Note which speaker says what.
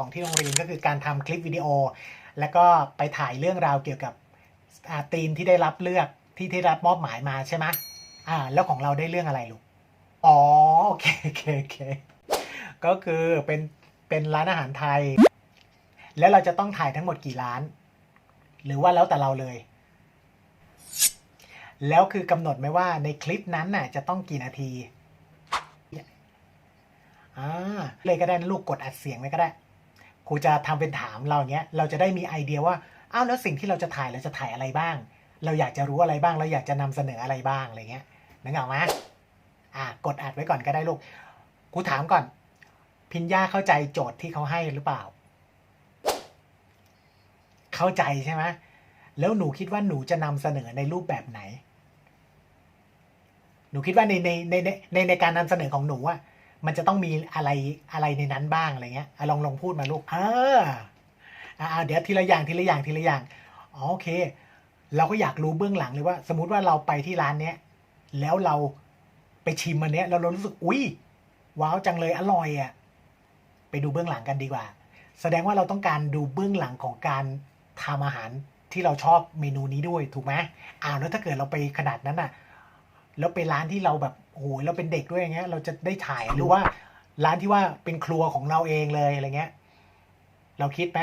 Speaker 1: ของที่โรงเรียนก็คือการทำคลิปวิดีโอ แล้วก็ไปถ่ายเรื่องราวเกี่ยวกับอ่าธีมที่ได้รับเลือกที่ที่รับมอบหมายมาใช่ไหมอ่า แล้วของเราได้เรื่องอะไรลูก อ๋อโอเคโอเคโอเคก็คือเป็นเป็นร้านอาหารไทย แล้วเราจะต้องถ่ายทั้งหมดกี่ร้าน หรือว่าแล้วแต่เราเลย แล้วคือกำหนดไหมว่าในคลิปนั้นน่ะจะต้องกี่นาทีอ่าเลยก็ได้ลูกกดอัดเสียงไว้ก็ได้ ครูจะทำเป็นถามเราเงี้ยเราจะได้มีไอเดียว่าอ้าวแล้วสิ่งที่เราจะถ่ายเราจะถ่ายอะไรบ้าง เราอยากจะรู้อะไรบ้าง เราอยากจะนำเสนออะไรบ้างอะไรเงี้ยนึกออกไหมอ่ากดอัดไว้ก่อนก็ได้ลูกครูถามก่อน พิญญาเข้าใจโจทย์ที่เขาให้หรือเปล่า เข้าใจใช่ไหมแล้วหนูคิดว่าหนูจะนำเสนอในรูปแบบไหน หนูคิดว่าในในในในในในการนำเสนอของหนูอะ มันจะต้องมีอะไรอะไรในนั้นบ้างอะไรเงี้ยอะลองลองพูดมาลูกเอออ่าเดี๋ยวทีละอย่างทีละอย่างทีละอย่างอ๋อโอเค เราก็อยากรู้เบื้องหลังเลยว่า สมมุติว่าเราไปที่ร้านเนี้ยแล้วเราไปชิมมันเนี้ยแล้วเรารู้สึกอุ้ยว้าวจังเลยอร่อยอะ่ะไปดูเบื้องหลังกันดีกว่า แสดงว่าเราต้องการดูเบื้องหลังของการทำอาหารที่เราชอบเมนูนี้ด้วยถูกไหมอ้าวแล้วถ้าเกิดเราไปขนาดนั้นอะ แล้วไปร้านที่เราแบบโอ้โหเราเป็นเด็กด้วยอย่างเงี้ย เราจะได้ถ่ายหรือว่า ร้านที่ว่าเป็นครัวของเราเองเลยอะไรเงี้ย เราคิดไหม